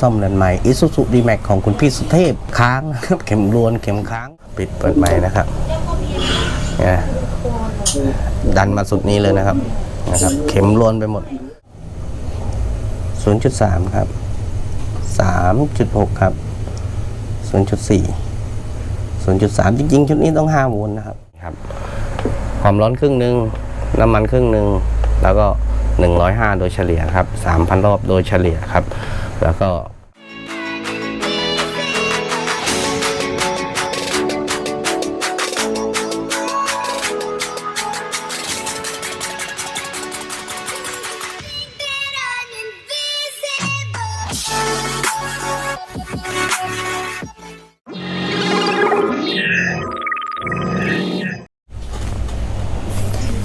ซ่อมเรือนใหม่ Isuzu D-Max ของคุณพี่สุเทพค้างนะครับเข็มรวนเข็มค้าง ปิดเปิดใหม่นะครับเนี่ยดันมาสุดนี้เลยนะครับนะครับ เข็มรวนไปหมด 0.3 ครับ 3.6 ครับ 0.4 0.3 จริงๆ ชุดนี้ต้อง 5 โวลต์นะครับครับ ความร้อนครึ่งหนึ่งน้ำมันครึ่งหนึ่งแล้วก็ 105 โดยเฉลี่ยครับ3,000 รอบโดยเฉลี่ยครับ แล้วก็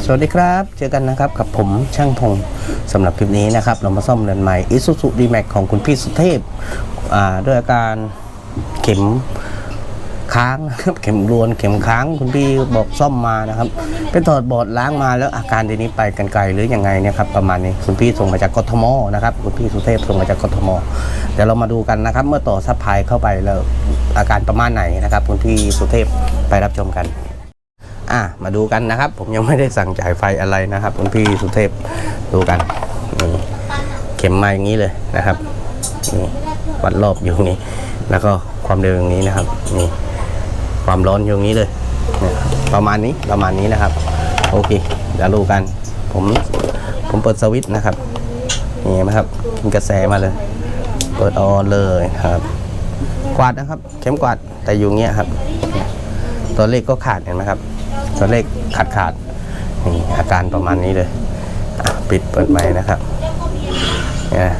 สวัสดีครับ เจอกันนะครับกับผมช่างพงสำหรับคลิปนี้นะครับ เรามาซ่อมเรือนใหม่ Isuzu D-Max ของคุณพี่สุเทพอ่าด้วยอาการเข็มค้างครับเข็มรวนเข็มค้างคุณพี่บอกซ่อมมานะครับเป็นถอดบอดล้างมาแล้วอาการทีนี้ไปกันไกลหรือยังไงเนี่ยครับประมาณนี้คุณพี่ส่งมาจากกทมนะครับคุณพี่สุเทพส่งมาจากกทมเดี๋ยวเรามาดูกันนะครับ เมื่อต่อซัพพลายเข้าไปแล้วอาการประมาณไหนนะครับคุณพี่สุเทพไปรับชมกัน อะมาดูกันนะครับ ผมยังไม่ได้สั่งจ่ายไฟอะไรนะครับคุณพี่สุเทพดูกันนี่เข็มมาอย่างนี้เลยนะครับนี่วัดรอบอยู่นี้ แล้วก็ความเร็วอย่างนี้นะครับนี่ความร้อนอยู่นี้เลยประมาณนี้ประมาณนี้นะครับ โอเคเดี๋ยวดูกัน ผมผมเปิดสวิตช์นะครับนี่นไหมครับกินกระแสมาเลย เปิดออนเลยครับ กวาดนะครับ เข็มกวาดแต่อยู่เงี้ยครับ ตัวเลขก็ขาดเห็นไหมครับ ตัวเลขขาดขาดนี่อาการประมาณนี้เลยปิดเปิดใหม่นะครับเนี่ย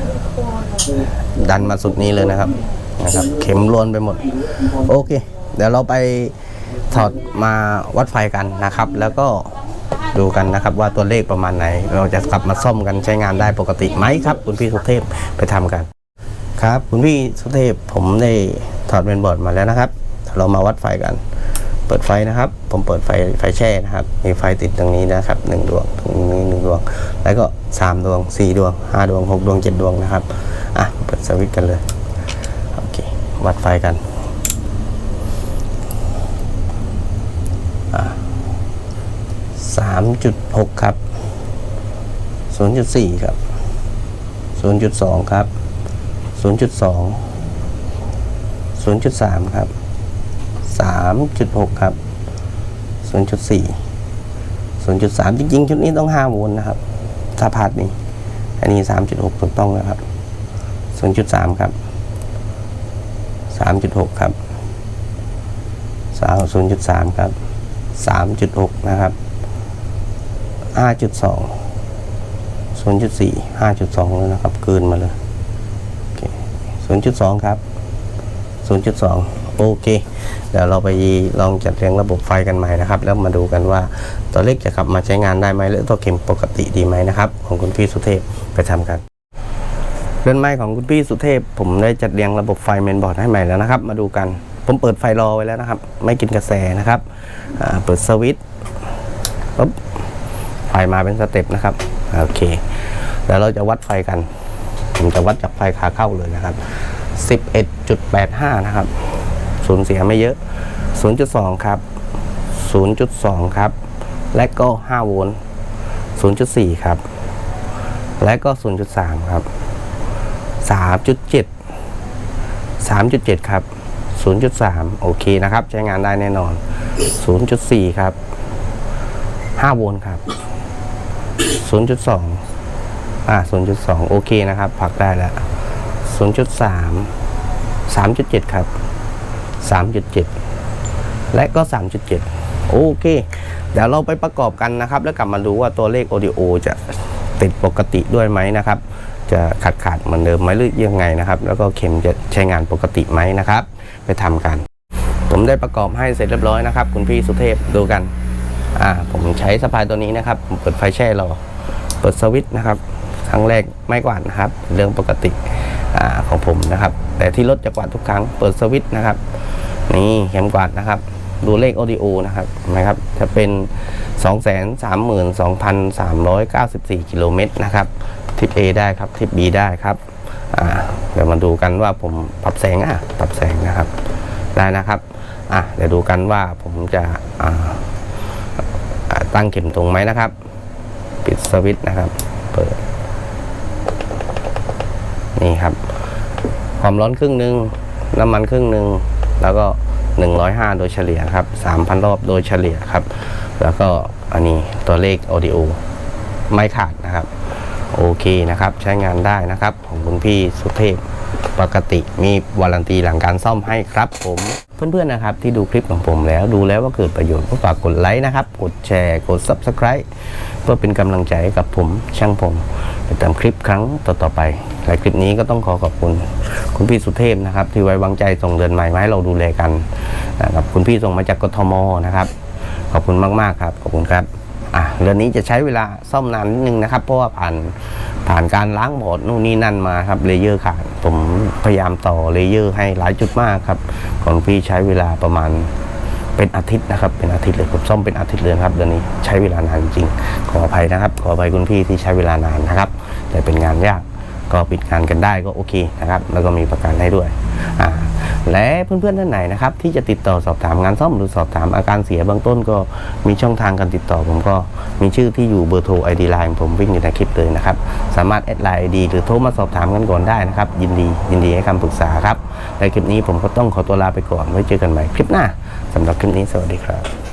ดันมาสุดนี้เลยนะครับนะครับ เข็มรวนไปหมด โอเค เดี๋ยวเราไปถอดมาวัดไฟกันนะครับ แล้วก็ดูกันนะครับว่าตัวเลขประมาณไหน เราจะกลับมาซ่อมกันใช้งานได้ปกติไหมครับ คุณพี่สุเทพไปทำกัน ครับ คุณพี่สุเทพผมได้ถอดเมนบอร์ดมาแล้วนะครับ เรามาวัดไฟกัน เปิดไฟนะครับ ผมเปิดไฟไฟแช่นะครับ มีไฟติดตรงนี้นะครับหนึ่งดวงตรงนี้หนึ่งดวง แล้วก็สามดวงสี่ดวงห้าดวงหกดวงเจ็ดดวงนะครับ อะ เปิดสวิตช์กันเลย โอเค วัดไฟกันสามจุดหกครับศูนย์จุดสี่ครับศูนย์จุดสองครับศูนย์จุดสองศูนย์จุดสามครับ 3.6 ครับ 0.4 0.3 จริงๆ ชุดนี้ต้อง 5 โวลต์นะครับ ถ้าพาดนี้ อันนี้ 3.6 ถูกต้องนะครับ 0.3 ครับ 3.6 ครับ0.3 ครับ 3.6 นะครับ 5.2 0.4 5.2 แล้วนะครับ เกินมาเลย 0.2 ครับ 0.2 โอเค ดี๋ยวเราไปลองจัดเรียงระบบไฟกันใหม่นะครับ แล้วมาดูกันว่าตัวเลขจะกลับมาใช้งานได้ไหมหรือตัวเข็มปกติดีไหมนะครับ ของคุณพี่สุเทพไปทำกันเรือนไม้ของคุณพี่สุเทพ ผมได้จัดเรียงระบบไฟเมนบอร์ดให้ใหม่แล้วนะครับ มาดูกันผมเปิดไฟรอไว้แล้วนะครับ ไม่กินกระแสนะครับเปิดสวิตช์ปุ๊บไฟมาเป็นสเต็ปนะครับโอเคเดี๋ยวเราจะวัดไฟกัน ผมจะวัดจากไฟขาเข้าเลยนะครับ 11.85 นะครับ สูญเสียไม่เยอะ 0.2 ครับ 0.2 ครับ และก็ 5 โวลต์ 0.4 ครับ และก็ 0.3 ครับ 3.7 3.7 ครับ 0.3 โอเคนะครับ ใช้งานได้แน่นอน 0.4 ครับ 5 โวลต์ครับ 0.2 อ่า 0.2 โอเคนะครับ ผักได้แล้ว 0.3 3.7 ครับ 3.7 และก็ 3.7 โอเค เดี๋ยวเราไปประกอบกันนะครับ แล้วกลับมาดูว่าตัวเลข audio จะติดปกติด้วยไหมนะครับ จะขาดขาดเหมือนเดิมไหมหรือยังไงนะครับ แล้วก็เข็มจะใช้งานปกติไหมนะครับ ไปทำกัน ผมได้ประกอบให้เสร็จเรียบร้อยนะครับ คุณพี่สุเทพดูกันอ่าผมใช้สะพายตัวนี้นะครับผมเปิดไฟแช่รอเปิดสวิตช์นะครับครั้งแรกไม่กวาดนะครับ เรื่องปกติอาของผมนะครับ แต่ที่รถจะกวาดทุกครั้งเปิดสวิตช์นะครับ นี่เข็มกวาดนะครับ ดูเลข audio นะครับเห็นะครับ จะเป็น 232,394 กิโลเมตรนะครับทิป A ได้ครับทิป B ได้ครับเดี๋ยวมาดูกันว่าผมปรับแสงอะปรับแสงนะครับได้นะครับอะเดี๋ยวดูกันว่าผมจะตั้งเข็มตรงไหมนะครับ ปิดสวิตช์นะครับ เปิด นี่ครับ ความร้อนครึ่งหนึ่งน้ำมันครึ่งหนึ่ง แล้วก็ 105 โดยเฉลี่ยครับ 3,000 รอบโดยเฉลี่ยครับ แล้วก็อันนี้ตัวเลข audio ไม่ขาดนะครับ โอเคนะครับ ใช้งานได้นะครับ ของคุณพี่สุเทพปกติมีวารันตีหลังการซ่อมให้ครับผมเพื่อนๆนะครับที่ดูคลิปของผมแล้วดูแล้วว่าเกิดประโยชน์ก็ฝากกดไลค์นะครับ กดแชร์กด Subscribe เพื่อเป็นกำลังใจให้กับผมช่างผมไปตามคลิปครั้งต่อๆไป และคลิปนี้ก็ต้องขอขอบคุณ คุณพี่สุเทพนะครับ ที่ไว้วางใจส่งเดือนใหม่มาให้เราดูแลกันนะครับคุณพี่ส่งมาจากกทมนะครับขอบคุณมากๆครับขอบคุณครับอะเรือนนี้จะใช้เวลาซ่อมนานนิดนึงนะครับ เพราะว่าผ่านผ่านการล้างบอร์ดนู่นนี่นั่นมาครับเลเยอร์ขาดผมพยายามต่อเลเยอร์ให้หลายจุดมากครับของพี่ใช้เวลาประมาณเป็นอาทิตย์นะครับ เป็นอาทิตย์เลยผมซ่อมเป็นอาทิตย์เลยครับเดือนนี้ใช้เวลานานจริง ขออภัยนะครับ ขออภัยคุณพี่ที่ใช้เวลานานนะครับ แต่เป็นงานยาก ก็ปิดงานกันได้ก็โอเคนะครับแล้วก็มีประกันให้ด้วยอ่าและเพื่อนๆท่านไหนนะครับที่จะติดต่อสอบถามงานซ่อมหรือสอบถามอาการเสียเบื้องต้นก็มีช่องทางการติดต่อ ผมก็มีชื่อที่อยู่เบอร์โทรไอดีไลน์ผมวิ่งอยู่ในคลิปเลยนะครับสามารถแอดไลน์ไอดีหรือโทรมาสอบถามกันก่อนได้นะครับยินดียินดีให้คำปรึกษาครับในคลิปนี้ผมก็ต้องขอตัวลาไปก่อนไว้เจอกันใหม่คลิปหน้าสำหรับคลิปนี้สวัสดีครับ